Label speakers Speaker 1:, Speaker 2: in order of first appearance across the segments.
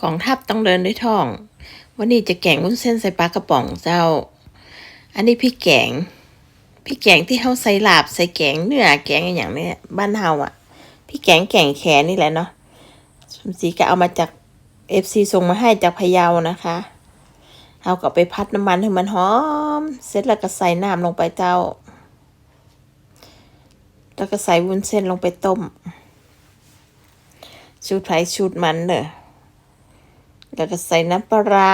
Speaker 1: กองทัพต้องเดินด้วยท้อง วันนี้จะแกงวุ้นเส้นใส่ปลากระป๋องเจ้า อันนี้พี่แกงพี่แกงที่เขาใส่ลาบใส่แกงเนื้อแกงอย่างเนี้ยบ้านเฮาอะ พี่แกงแกงแขนนี่แหละเนาะสมศรีก็เอามาจากเอฟซีส่งมาให้จากพะเยานะคะเอากลับไปพัดน้ำมันให้มันหอม เสร็จแล้วก็ใส่น้ำลงไปเจ้า แล้วก็ใส่วุ้นเส้นลงไปต้มชุดไผ่ชุดมันเนอะ แล้วก็ใส่น้ำปลาร้า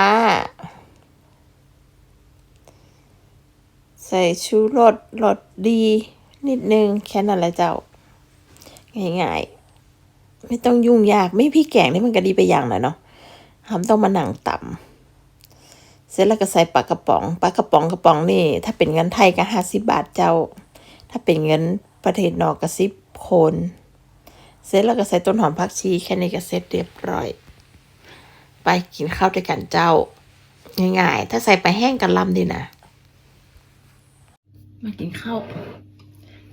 Speaker 1: ใส่ชูรสรสดีนิดนึงแค่นั้นแหละเจ้า ง่ายๆ ไม่ต้องยุ่งยากไม่พี่แกงนี่มันก็ดีไปอย่างหน่อยเนาะทำต้องมาหนังต่ำเสร็จแล้วก็ใส่ปลากระป๋องปลากระป๋องกระป๋องนี่ ถ้าเป็นเงินไทยก็ห้าสิบบาทเจ้า ถ้าเป็นเงินประเทศนอกก็สิบโคน เสร็จแล้วก็ใส่ต้นหอมผักชีแค่นี้ก็เสร็จเรียบร้อย ไปกินข้าวด้วยกันเจ้า ง่ายๆ ถ้าใส่ไปแห้งกันลำดีนะ มากินข้าว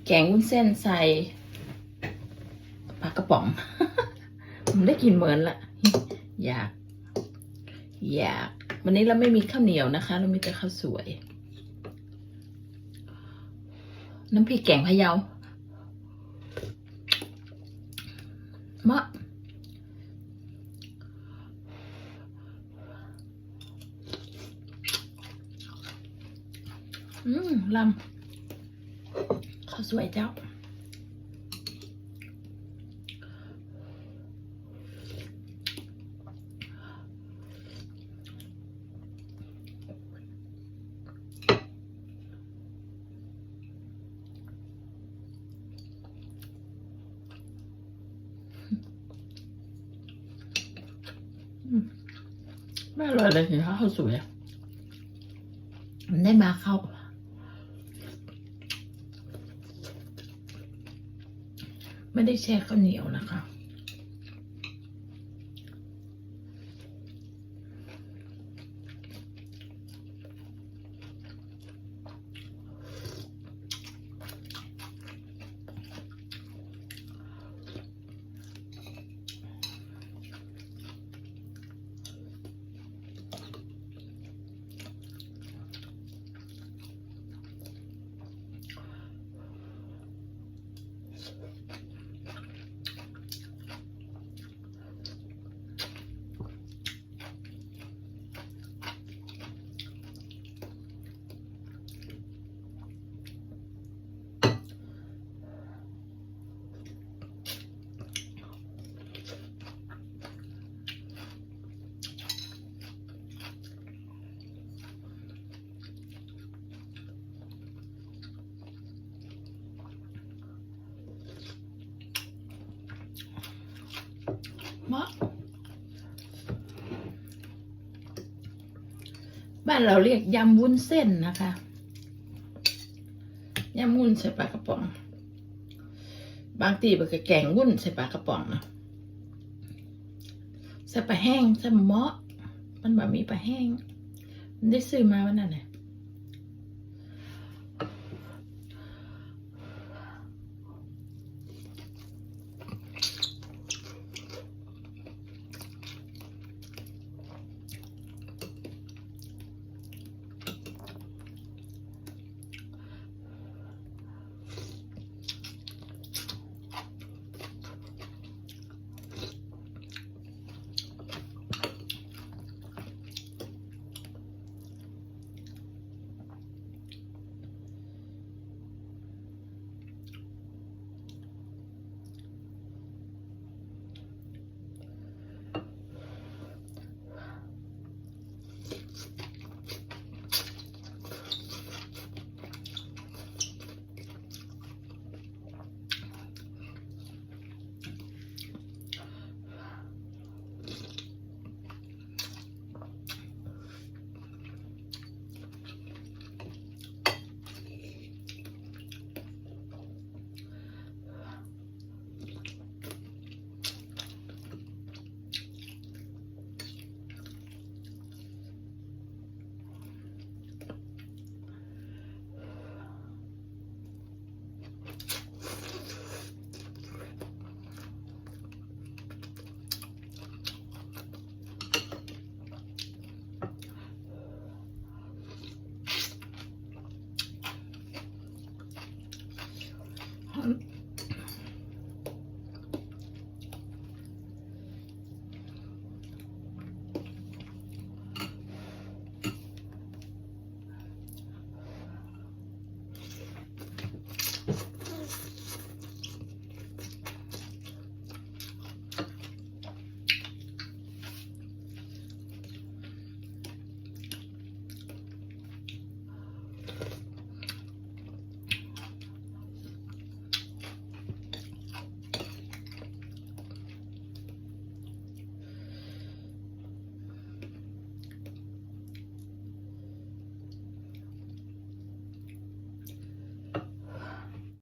Speaker 1: แกงวุ้นเส้นใส่ปลากระป๋อง ผมได้กินเหมือนละ อยาก อยาก วันนี้เราไม่มีข้าวเหนียวนะคะ เรามีแต่ข้าวสวย น้ำพริกแกงพะเยามะ อืมลำข้าวสวยเจ้า ไม่อร่อยเลยสิคะข้าวสวย มันได้มาเข้า ไม่ได้แช่ข้าวเหนียวนะคะ มะบ้านเราเรียกยำวุ้นเส้นนะคะยำวุ้นใส่ปลากระป๋อง บางทีมันก็แกงวุ้นใส่ปลากระป๋องนะใส่ปลาแห้งใส่เมาะมันแบบมีปลาแห้ง มันได้ซื้อมาวันนั้นน่ะ